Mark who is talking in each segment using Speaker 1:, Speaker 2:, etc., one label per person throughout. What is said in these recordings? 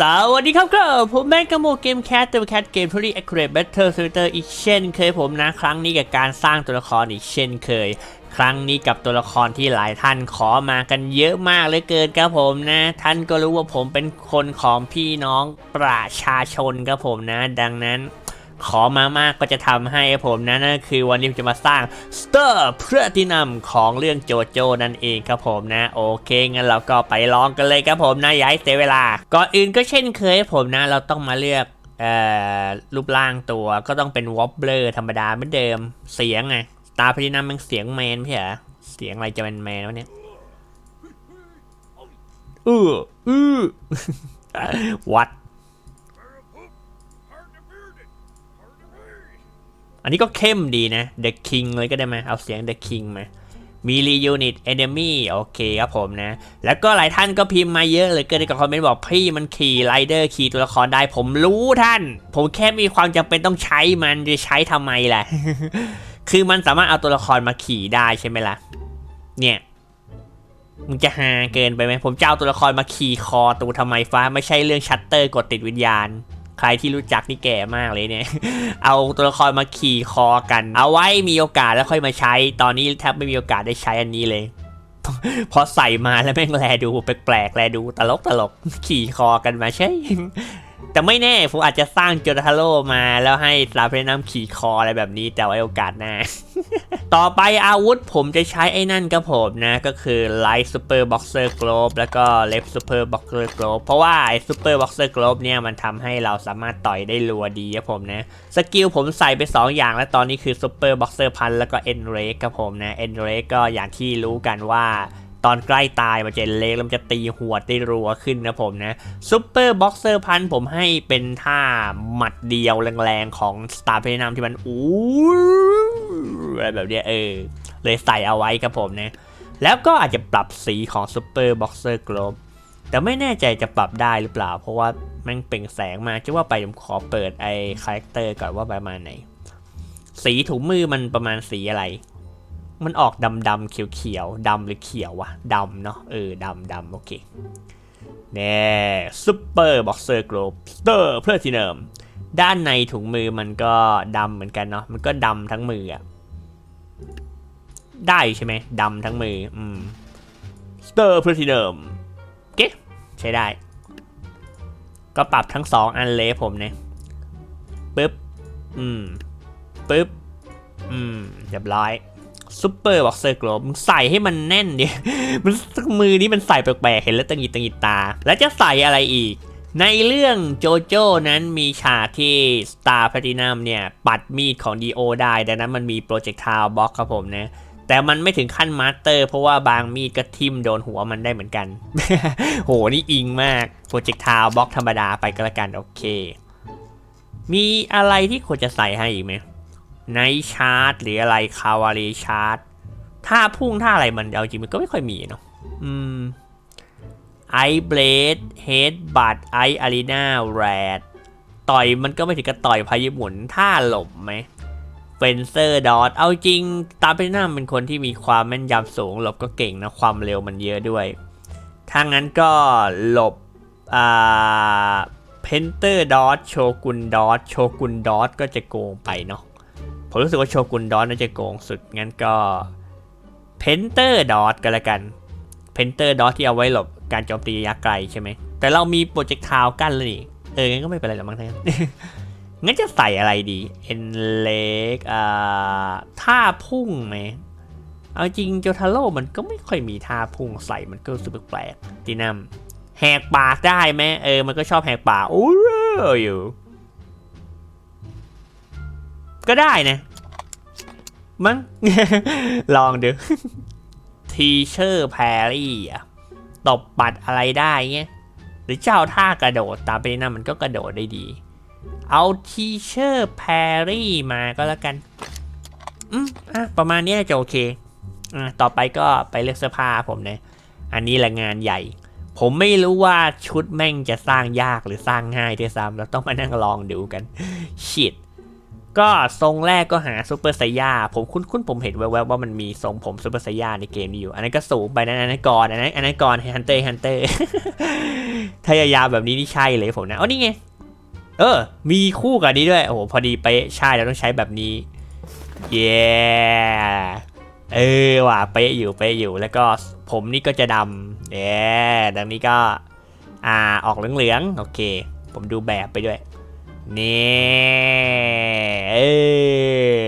Speaker 1: สวัสดีครับครับผมแมงกะโมเกมแคสเตอร์แคสเกมทุรีแอคเรตแบทเทิลซิเตอร์อีกเช่นเคยผมนะ ครั้งนี้กับการสร้างตัวละครอีกเช่นเคย ครั้งนี้กับตัวละครที่หลายท่านขอมากันเยอะมากเลยเกินครับผมนะ ท่านก็รู้ว่าผมเป็นคนของพี่น้องประชาชนครับผมนะ ดังนั้น ขอมามากก็จะทำให้ผมนะนั่นคือวันนี้ผมจะมาสร้างสเตอร์เพื่อที่นำของเรื่องโจโจนั่นเองครับผมนะ โอเคงั้นเราก็ไปลองกันเลยครับผมนะย้ายเสียเวลา ก่อนอื่นก็เช่นเคยผมนะ เราต้องมาเลือกเอ่อรูปร่างตัวก็ต้องเป็นวอบเบอร์ธรรมดาเหมือนเดิมเสียงไงตาพจินำมันเสียงแมนพี่เหรอเสียงอะไรจะเป็นแมนวะเนี่ยอืออือวัด อันนี้ก็เข้มดีนะ The King เลยก็ได้ไหมเอาเสียง The King มามีรียูนิต Enemy โอเคครับผมนะ แล้วก็หลายท่านก็พิมพ์มาเยอะเลยเกินกับคอมเมนต์บอกพี่มันขี่ไรเดอร์ขี่ตัวละครได้ผมรู้ท่าน ผมแค่มีความจำเป็นต้องใช้มันจะใช้ทำไมล่ะ คือมันสามารถเอาตัวละครมาขี่ได้ใช่ไหมล่ะ เนี่ยมึงจะหาเกินไปไหมผมจะเอาตัวละครมาขี่คอตูทำไมฟ้าไม่ใช่เรื่องชัตเตอร์กดติดวิญญาณ ใครที่รู้จักนี่แก่มากเลยเนี่ย เอาตัวละครมาขี่คอกัน เอาไว้มีโอกาสแล้วค่อยมาใช้ ตอนนี้แทบไม่มีโอกาสได้ใช้อันนี้เลย พอใส่มาแล้วแม่งแลดูแปลกๆแลดูตลกตลกๆขี่คอกันมาใช่ แต่ไม่แน่ผมอาจจะสร้างโจทาโร่มาแล้วให้สลาเพนัมขี่คออะไรแบบนี้แต่ไว้โอกาสหน้า ต่อไปอาวุธผมจะใช้ไอ้นั่นครับผมนะ ก็คือ Light Super Boxer Globe แล้วก็ Left Super Boxer Globe เพราะว่าไอ้ Super Boxer Globe เนี่ยมันทำให้เราสามารถต่อยได้รัวดีครับผมนะสกิลผมใส่ไป 2 อย่างแล้วตอนนี้คือ Super Boxer พันแล้วก็ End r a k e ครับผมนะ End r a k e ก็อย่างที่รู้กันว่า ตอนใกล้ตายมันจะเล็กแล้วมันจะตีหัวดได้รัวขึ้นนะผมนะซูเปอร์บ็อกเซอร์พันผมให้เป็นท่าหมัดเดียวแรงๆของสตาร์เพนามที่มันอู้อะไรแบบเนี้ยเออ เลยใส่เอาไว้ครับผมนะแล้วก็อาจจะปรับสีของซูเปอร์บ็อกเซอร์กลบแต่ไม่แน่ใจจะปรับได้หรือเปล่า เพราะว่ามันเปล่งแสงมาจะว่าไปผมขอเปิดไอ้คาแรคเตอร์ก่อนว่าประมาณไหน สีถุงมือมันประมาณสีอะไร มันออกดำดำเขียวเขียวดำหรือเขียววะดำเนาะเออดำดำโอเคแน่ซูเปอร์บ็อกเซอร์กลบสเตอร์เพลทินัมด้านในถุงมือมันก็ดำเหมือนกันเนาะมันก็ดำทั้งมืออะได้ใช่ไหมดำทั้งมืออืมสเตอร์เพลทินัมเก๊ใช้ได้ ก็ปรับทั้งสองอันเลยผมเนี่ยปึ๊บ อืมปึ๊บ อืมเรียบร้อย ซูเปอร์บ็อกเซอร์กลบใส่ให้มันแน่นดิมันมือนี้มันใส่แปลกๆเห็นแล้วตังหิดตังหิดตา แล้วจะใส่อะไรอีก ในเรื่องโจโจ้นั้นมีฉากที่ Star Platinum เนี่ย ปัดมีดของดีโอได้ ดังนั้นมันมีโปรเจกต์ทาวบ็อกครับผมนะแต่มันไม่ถึงขั้นมาสเตอร์ เพราะว่าบางมีดก็ทิ่มโดนหัวมันได้เหมือนกัน โห นี่อิงมากโปรเจกต์ทาวบ็อกธรรมดาไปก็แล้วกัน โอเค มีอะไรที่ควรจะใส่ให้อีกไหม ไนชาร์ตหรืออะไรคาวารีชาร์ตถ้าพุ่งท่าอะไรมันเอาจริงมันก็ไม่ค่อยมีเนาะอืมไอเบลดเฮดบัตไออารีนาแรดต่อยมันก็ไม่ถึงกับต่อยพายุหมุนท่าหลบไหมเฟนเซอร์ดอทเอาจริง ตามเป็นหน้าเป็นคนที่มีความแม่นยำสูง หลบก็เก่งนะ ความเร็วมันเยอะด้วยถ้างั้นก็หลบอ่าเพนเตอร์ดอทโชกุนดอทโชกุนดอทก็จะโกงไปเนาะ ผมรู้สึกว่าโชกุนดอทน่าจะโกงสุด งั้นก็เพนเตอร์ดอทก็แล้วกันเพนเตอร์ดอทที่เอาไว้หลบการโจมตีระยะไกลใช่ไหม แต่เรามีโปรเจกต์ทาวกั้นแล้วนี่ เออ งั้นก็ไม่เป็นไรหรอกมั้งท่านงั้นจะใส่อะไรดีเอ็นเล็กอ่าท่าพุ่งไหมเอาจริงโจทาโร่มันก็ไม่ค่อยมีท่าพุ่งใส่มันก็รู้สึกแปลกๆตีนัมแหกปากได้ไหมเออ มันก็ชอบแหกปากโอ้ยอยู่ ก็ได้นะมั้ง ลองดูทีเชอร์แพรี่อะตบปัดอะไรได้เงี้ยหรือเจ้าท่ากระโดดตามไปนั่นมันก็กระโดดได้ดี เอาทีเชอร์แพรี่มาก็แล้วกัน อืมอะประมาณนี้จะโอเค อะต่อไปก็ไปเลือกเสื้อผ้าผมนะ อันนี้แหละงานใหญ่ ผมไม่รู้ว่าชุดแม่งจะสร้างยากหรือสร้างง่ายด้วยซ้ำเราต้องมานั่งลองดูกันชิด ก็ทรงแรกก็หาซูเปอร์ไซย่าผมคุ้นๆผมเห็นแวบๆว่ามันมีทรงผมซูเปอร์ไซย่าในเกมนี้อยู่ อันนั้นก็สูงไปนะอันนั้นก่อนอันนั้นอันนั้นก่อนฮันเตอร์ฮันเตอร์ถ้ายาวแบบนี้นี่ใช่เลยผมนะอ๋อนี่ไง เออ มีคู่กับนี้ด้วย โอ้โหพอดีไปใช่เราต้องใช้แบบนี้เย้เออว่ะเป๊ะอยู่เป๊ะอยู่แล้วก็ผมนี่ก็จะดำเย้ดังนี้ก็ อ่าออกเหลืองๆโอเค ผมดูแบบไปด้วย นี่เอ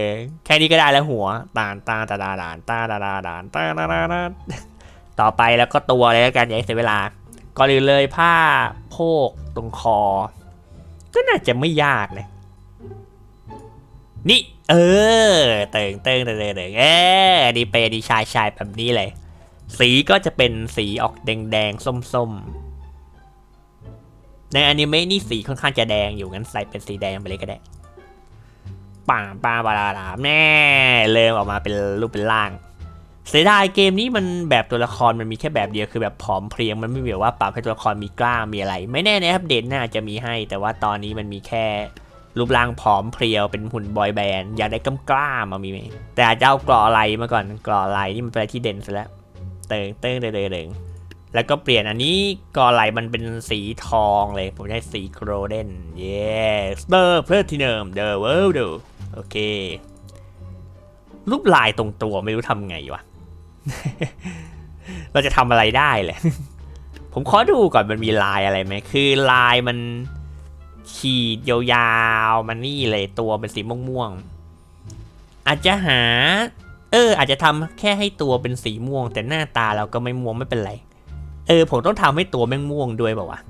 Speaker 1: อแค่นี้ก็ได้แล้วหัวตาตาตาดาดาตาดาดาดาตาดาดาดาต่อไปแล้วก็ตัวเลยแล้วกันอย่าเสียเวลา ก่อนอื่นเลยผ้าโพกตรงคอ ก็น่าจะไม่ยากนะนี่ เออ เติงเติงเติงเติงเติงเออดีเปดีชายชายแบบนี้เลย สีก็จะเป็นสีออกแดงแดงส้มส้มๆ ในอนิเมะนี่สีค่อนข้างจะแดงอยู่งั้นใส่เป็นสีแดงไปเลยก็ได้ป่าป้าบาลาลาแม่เริ่มออกมาเป็นรูปเป็นร่าง เสียดายเกมนี้มันแบบตัวละครมันมีแค่แบบเดียวคือแบบผอมเพรียงมันไม่มีแบบว่าปรับให้ตัวละครมีกล้ามมีอะไร ไม่แน่ในอัปเดตหน้าจะมีให้ แต่ว่าตอนนี้มันมีแค่รูปร่างผอมเพรียวเป็นหุ่นบอยแบนด์อยากได้กล้ามกล้ามมามีไหมแต่อาจจะเอากรออะไรมาก่อนกรออะไรนี่มันเป็นอะไรที่เด่นสุดแล้วเติงเติงเติงเติงเติง แล้วก็เปลี่ยนอันนี้กออะไรมันเป็นสีทองเลย ผมใช้สีโกลเด้นเย้สเตอร์เพลทินัมเดอะเวิลด์โอเค รูปลายตรงตัวไม่รู้ทำไงวะ เราจะทำอะไรได้เลยผมขอดูก่อนมันมีลายอะไรไหม คือลายมันขีดยาวๆ มันนี่เลยตัวเป็นสีม่วงๆ อาจจะหา เออ อาจจะทำแค่ให้ตัวเป็นสีม่วง แต่หน้าตาเราก็ไม่ม่วงไม่เป็นไร เออผมต้องทำให้ตัวแม่งม่วงด้วยเปล่าวะ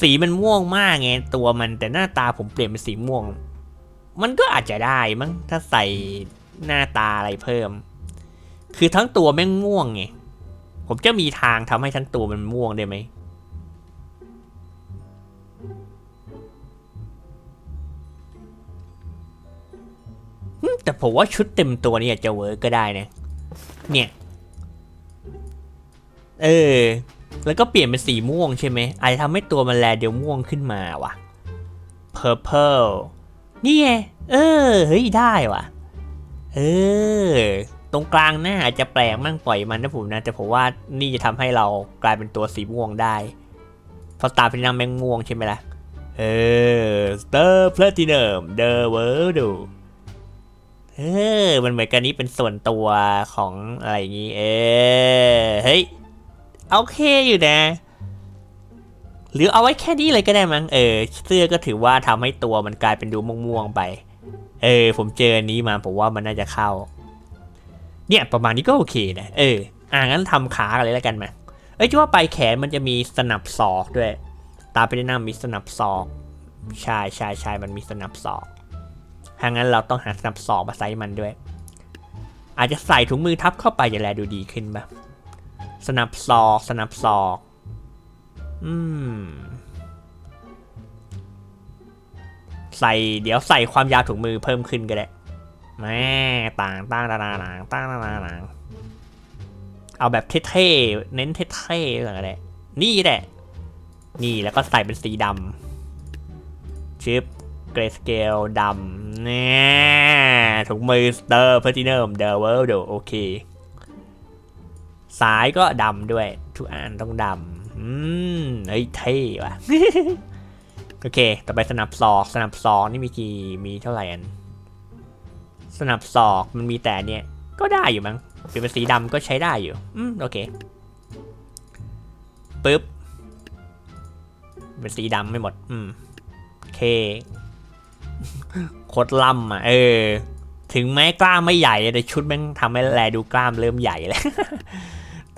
Speaker 1: สีมันม่วงมากไงตัวมันแต่หน้าตาผมเปลี่ยนเป็นสีม่วง มันก็อาจจะได้มั้งถ้าใส่หน้าตาอะไรเพิ่ม คือทั้งตัวแม่งม่วงไงผมจะมีทางทำให้ทั้งตัวมันม่วงได้ไหมอืมแต่ผมว่าชุดเต็มตัวนี่อาจจะเวิร์กก็ได้นะเนี่ย เออ แล้วก็เปลี่ยนเป็นสีม่วงใช่ไหมอาจจะทำให้ตัวมันแลเดี๋ยวม่วงขึ้นมาว่ะ purple นี่ไง เออ เฮ้ย ได้ว่ะ เออ ตรงกลางหน้าอาจจะแปลกมั่งปล่อยมันนะผมนะ แต่ผมว่านี่จะทำให้เรากลายเป็นตัวสีม่วงได้พราะตาเป็นน้ำแมงม่วงใช่ไหมล่ะ เออ Star Platinum The World เออ มันเหมือนกันนี้เป็นส่วนตัวของอะไรอย่างนี้ เออเฮ้ย โอเคอยู่นะ หรือเอาไว้แค่นี้เลยก็ได้มั้งเออ เสื้อก็ถือว่าทำให้ตัวมันกลายเป็นดูม่วงๆไป เออ ผมเจออันนี้มาผมว่ามันน่าจะเข้า เนี่ยประมาณนี้ก็โอเคนะเอออ่างั้นทำขากันเลยแล้วกันมาเอ้ยจะว่าไปแขนมันจะมีสนับศอกด้วย ตาไปแนะนำมีสนับศอกช่ใช่ใช่มันมีสนับศอกถ้างั้นเราต้องหาสนับศอกมาใส่มันด้วย อาจจะใส่ถุงมือทับเข้าไปจะแลดูดีขึ้นปะ สนับศอกสนับศอก อืม ใส่เดี๋ยวใส่ความยาวถุงมือเพิ่มขึ้นก็ได้แม่ต่างต่างตานาหนังต่างตานาหนังเอาแบบเท่ๆ เน้นเท่ๆอะไรก็ได้นี่แหละ นี่แล้วก็ใส่เป็นสีดำชิปเกรสเกลดำเนี่ยถุงมือสเตอร์เพอร์ติเนอร์เดอะเวิลด์โอเค สายก็ดำด้วย ทุกอันต้องดำอืมเฮ้ยเท่ว่ะโอเค ต่อไปสนับศอกสนับศอกนี่มีกี่มีเท่าไหร่อัน สนับศอกมันมีแต่เนี่ย ก็ได้อยู่มั้งเปลี่ยนเป็นสีดำก็ใช้ได้อยู่ อืมโอเคปึ๊บเป็นสีดำไม่หมด อืมโอเคโคตรล่ำอะ เออ ถึงแม้กล้ามไม่ใหญ่แต่ชุดแม่งทำให้แลดูกล้ามเริ่มใหญ่แล้ว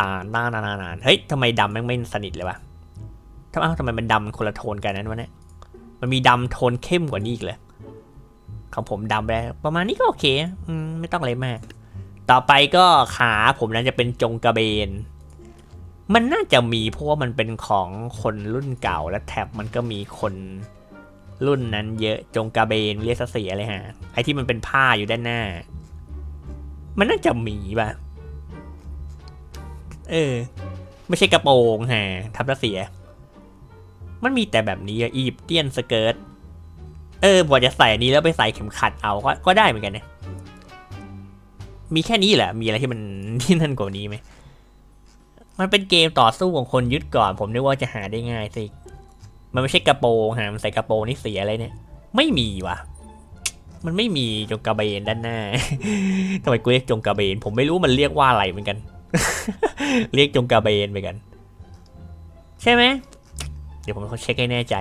Speaker 1: ตาหน้านานานเฮ้ยทำไมดำแม่งไม่สนิทเลยวะทำไมทำไมมันดำคนละโทนกันนั้นวะเนี่ยมันมีดำโทนเข้มกว่านี้อีกเลยของผมดำไปแล้วประมาณนี้ก็โอเคอืมไม่ต้องอะไรมาก ต่อไปก็ขาผมนั้นจะเป็นจงกระเบน มันน่าจะมีเพราะว่ามันเป็นของคนรุ่นเก่าและแท็บมันก็มีคนรุ่นนั้นเยอะจงกระเบนเรียกเสียเลยฮะไอที่มันเป็นผ้าอยู่ด้านหน้า มันน่าจะมีป่ะ เออ ไม่ใช่กระโปรงฮะทับซะเสีย มันมีแต่แบบนี้อียิปเตียนสเกิร์ตเออบอกจะใส่นี้แล้วไปใส่เข็มขัดเอาก็ก็ได้เหมือนกันนะมีแค่นี้แหละ มีอะไรที่มันที่นั่นกว่านี้ไหม มันเป็นเกมต่อสู้ของคนยึดก่อน ผมนึกว่าจะหาได้ง่ายสิ มันไม่ใช่กระโปรงหามันใส่กระโปรงนี่เสียอะไรเนี่ย ไม่มีว่ะ มันไม่มีจงกระเบนด้านหน้าทำไมกูเรียกจงกระเบน ผมไม่รู้มันเรียกว่าอะไรเหมือนกัน เรียกจงกระเบนไปกัน ใช่ไหม เดี๋ยวผมเขาเช็คให้แน่ใจ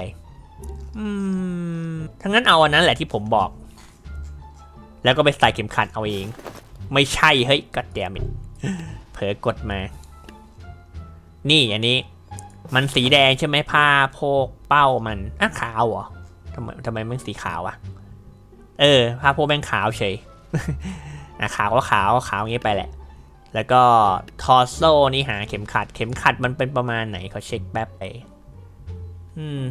Speaker 1: อืม ทั้งนั้นเอาอันนั้นแหละที่ผมบอก แล้วก็ไปใส่เข็มขัดเอาเอง ไม่ใช่ เฮ้ยกัดแดมิเผลอกดมา นี่อันนี้ มันสีแดงใช่ไหมผ้าโพกเป้ามันอะขาวเหรอทำไมทำไมมันสีขาวอะเออผ้าโพกแม่งขาวเฉยอะขาวก็ขาวขาวอย่างงี้ไปแหละ แล้วก็ทอร์โซนี่หาเข็มขัด เข็มขัดมันเป็นประมาณไหนเขาเช็คแป๊บไป อืม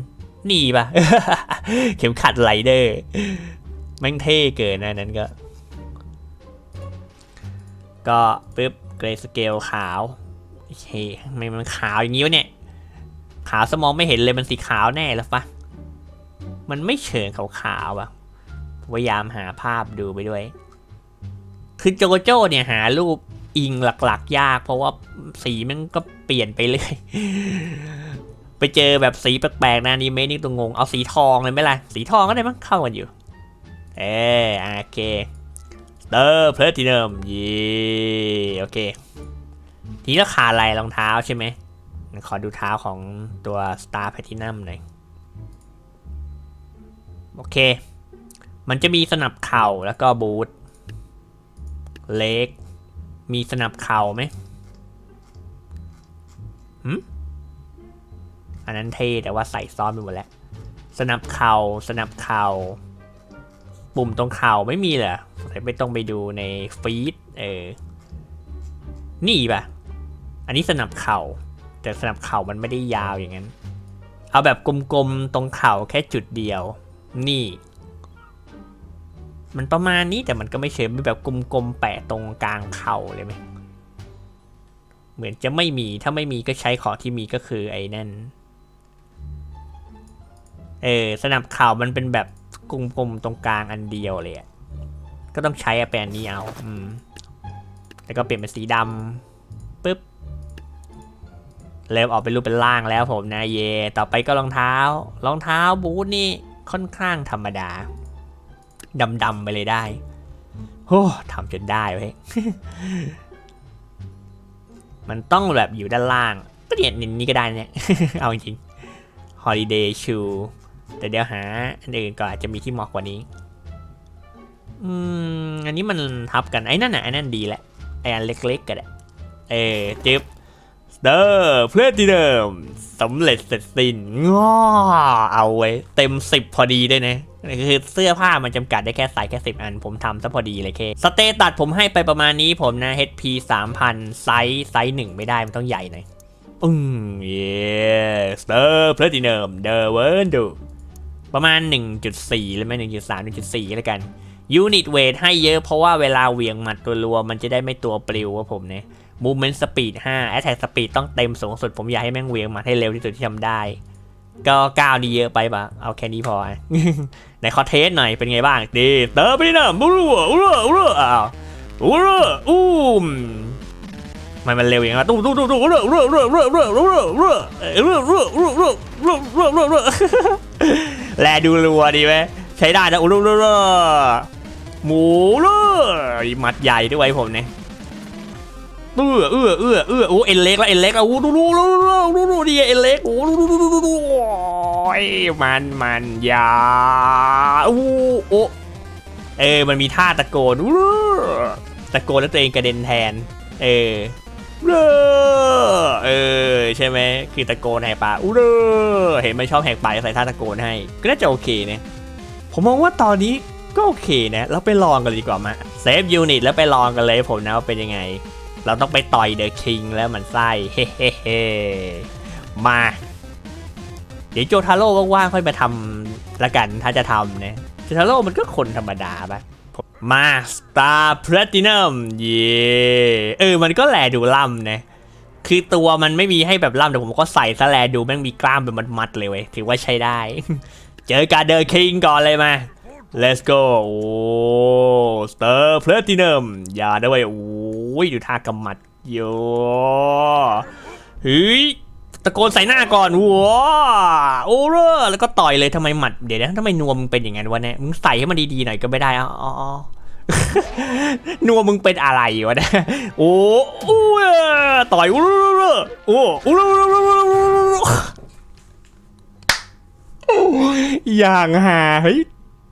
Speaker 1: นี่ปะเข็มขัดไรเดอร์แม่งเท่เกินนะนั้นก็ ก็ปึ๊บเกรสเกลขาวเฮ้ยทำไมมันขาวอย่างนี้วะเนี่ย ขาวสมองไม่เห็นเลยมันสีขาวแน่แล้วปะมันไม่เชิงขาวๆอะพยายามหาภาพดูไปด้วย คือโจโจ้เนี่ยหารูป อิงหลักๆ ยาก เพราะว่าสีมันก็เปลี่ยนไปเลยไปเจอแบบสีแปลกๆนะนี่เมนี่ตัวงงเอาสีทองเลยไหมล่ะสีทองก็ได้มั้งเข้ากันอยู่ เออโอเคเตอร์เพลตินัมยีโอเค ทีนี้ราคาอะไรรองเท้าใช่ไหมขอดูเท้าของตัว Star Platinum หน่อยโอเค มันจะมีสนับเข่าแล้วก็บูทเล็ก มีสนับเข่าไหมหืมอันนั้นเท่แต่ว่าใส่ซ้อนไปหมดแล้ว สนับเข่าสนับเข่า ปุ่มตรงเข่าไม่มีเหรอไม่ต้องไปดูในฟีดเออ นี่ปะอันนี้สนับเข่า แต่สนับเข่ามันไม่ได้ยาวอย่างนั้น เอาแบบกลมๆตรงเข่าแค่จุดเดียว นี่ มันประมาณนี้แต่มันก็ไม่เชิงเป็นแบบกลมๆแปะตรงกลางเข่าเลยไหมเหมือนจะไม่มีถ้าไม่มีก็ใช้ของที่มีก็คือไอ้นั่นเออสนับเข่ามันเป็นแบบกลมๆตรงกลางอันเดียวเลยก็ต้องใช้อะแปลนนี้เอาอืมแล้วก็เปลี่ยนเป็นสีดำปึ๊บเริ่มออกเป็นรูปเป็นร่างแล้วผมนะเย ต่อไปก็รองเท้า รองเท้าบูทนี่ค่อนข้างธรรมดา ดำๆไปเลยได้โอ้ทำจนได้เว้ยมันต้องแบบอยู่ด้านล่าง ก็เนี่ยนี่ก็ได้เนี่ย เอาจริง Holiday Shoe แต่เดี๋ยวหาอันอื่นก็อาจจะมีที่เหมาะกว่านี้ อืม อันนี้มันทับกัน ไอ้นั่นน่ะไอ้นั่นดีแหละ ไอ้อันเล็กๆก็ได้ เออจึ๊บเดอร์เพลตินัมสำเร็จเสร็จสิ้นง้อเอาไว้ เต็มสิบพอดีด้วยนะ คือเสื้อผ้ามันจำกัดได้แค่ใส่แค่สิบอัน ผมทำซะพอดีเลยเคสเตตัดผมให้ไปประมาณนี้ผมนะ HP 3000 ไซส์ไซส์หนึ่งไม่ได้ มันต้องใหญ่หน่อย อืมเยสเตอร์เพลตินัมเดอร์เวิร์นดูประมาณ 1.4 เลยไหม1.3 1.4 แล้วกันยูนิตเวทให้เยอะเพราะว่าเวลาเวียงหมัดตัวรัวมันจะได้ไม่ตัวปลิวว่าผมเนี่ย Movement Speed 5 Attack Speed ต้องเต็มสูงสุด ผมอยากให้แม่งเวียงหมัดให้เร็วที่สุดที่ทำได้ ก็ก้าวดีเยอะไปปะเอาแค่นี้พอ ไหนขอเทสหน่อยเป็นไงบ้างดีเติมไปนะบูรัวอูรัวอูรัวอ้าวอูรัวอู้มมันมันเร็วอย่างนั้นตู้ตู้ตู้ตู้รัวรัวรัวรัวรัวรัวรัวรัวรัวรัวรัวรัวรัวรัวรัวรัวแลดูรัวดีไหมใช้ได้นะอูรัวรัวรัวหมูรัวมัดใหญ่ด้วยผมเนี่ย เอื้อเอื้อเอื้อเอื้อโอ้เอ็นเล็กแล้วเอ็นเล็กแล้วโอ้ดูดูดูดูดูดีเอ็นเล็กโอ้ดูดูดูดูดูโอ้ยมันมันยาโอ้โอ้เออมันมีท่าตะโกนตะโกนแล้วตัวเองกระเด็นแทน เออเรอเออใช่ไหมคือตะโกนแหกปากอู้เร่อเห็นมันชอบแหกปากใส่ท่าตะโกนให้ ก็น่าจะโอเคเนี่ยผมมองว่าตอนนี้ก็โอเคนะเราไปลองกันดีกว่ามาเซฟยูนิตแล้วไปลองกันเลยผมนะว่าเป็นยังไง เราต้องไปต่อยเดอะคิงแล้วมันไส้เฮ้เฮ้เฮ้มา เดี๋ยวโจทาโร่ว่างๆค่อยมาทำละกันถ้าจะทำเนี่ยโจทาโร่มันก็คนธรรมดาปะมาสตาร์แพลตินัมเย่เออมันก็แหลดูล่ำเนี่ยคือตัวมันไม่มีให้แบบล่ำแต่ผมก็ใส่สแลดูแม่งมีกล้ามเป็นมัดๆเลยเว้ยถือว่าใช้ได้ เจอการเดอร์คิงก่อนเลยมา let's go โอ้สเตอร์เพลตินัมอย่าด้วยโอ้ยอยู่ท่ากำมัดโย่เฮ้ยตะโกนใส่หน้าก่อนวัวโอ้เรอแล้วก็ต่อยเลยทำไมหมัดเดี๋ยวนะทำไมนวมเป็นอย่างนั้นวะเนี่ยมึงใส่ให้มันดีๆหน่อยก็ไม่ได้อ๋อนัวมึงเป็นอะไรวะเนี่ยโอ้โอ้ต่อยอู้โอ้อู้อย่างหาเฮ้ย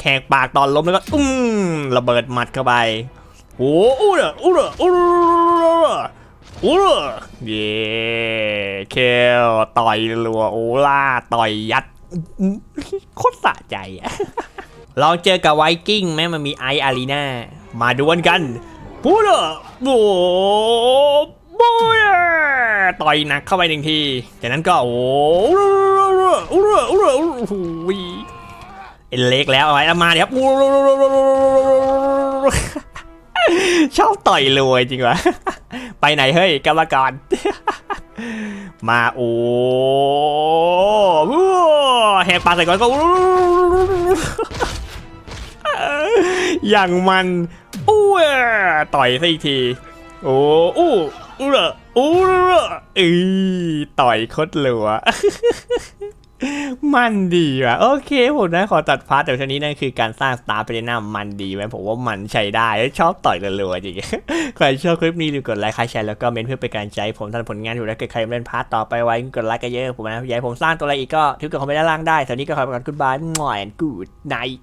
Speaker 1: แขกปากตอนล้มแล้วก็อุ้มระเบิดหมัดเข้าไปโอ้อู้เด้ออู้เด้ออู้เด้ออู้เด้อเย้เคลต่อยรัวโอล่าต่อยยัดโคตรสะใจอะลองเจอกับไวกิ้งไหมมันมีไออารีนามาดวลกันพูดอะโอ้โบยต่อยหนักเข้าไปหนึ่งที จากนั้นก็โอ้โอ้โหโอ้โหโอ้โห เล็กแล้วเอาไว้เอามาเดี๋ยวชอบต่อยรวยจริงวะไปไหนเฮ้ยกรรมการมาโอ้แหกปากใส่ก่อนก็อย่างมันอู้เอ้ต่อยซะอีกที โอ้อู้อู้เหรออู้อเอ้ยต่อยโคตรรัว มันดีว่ะ โอเคผมนะขอตัดพาร์ทแต่ชนี้นั่นคือการสร้างสตาร์เปเนามันดีไหมผมว่ามันใช้ได้ ชอบต่อยรัวๆจริงๆใครชอบคลิปนี้อย่ากดไลค์ใครแชร์แล้วก็เมนเพื่อเป็นการใจ ผมทำผลงานอยู่แล้วใครเล่นพาร์ทต่อไปไว้กดไลค์กันเยอะผมนะอยากให้ผมสร้างตัวอะไรอีกก็ทิ้งกับคอมเมนต์ด้านล่างได้ตอนนี้ก็ขอไปก่อน goodbye หน่อย good night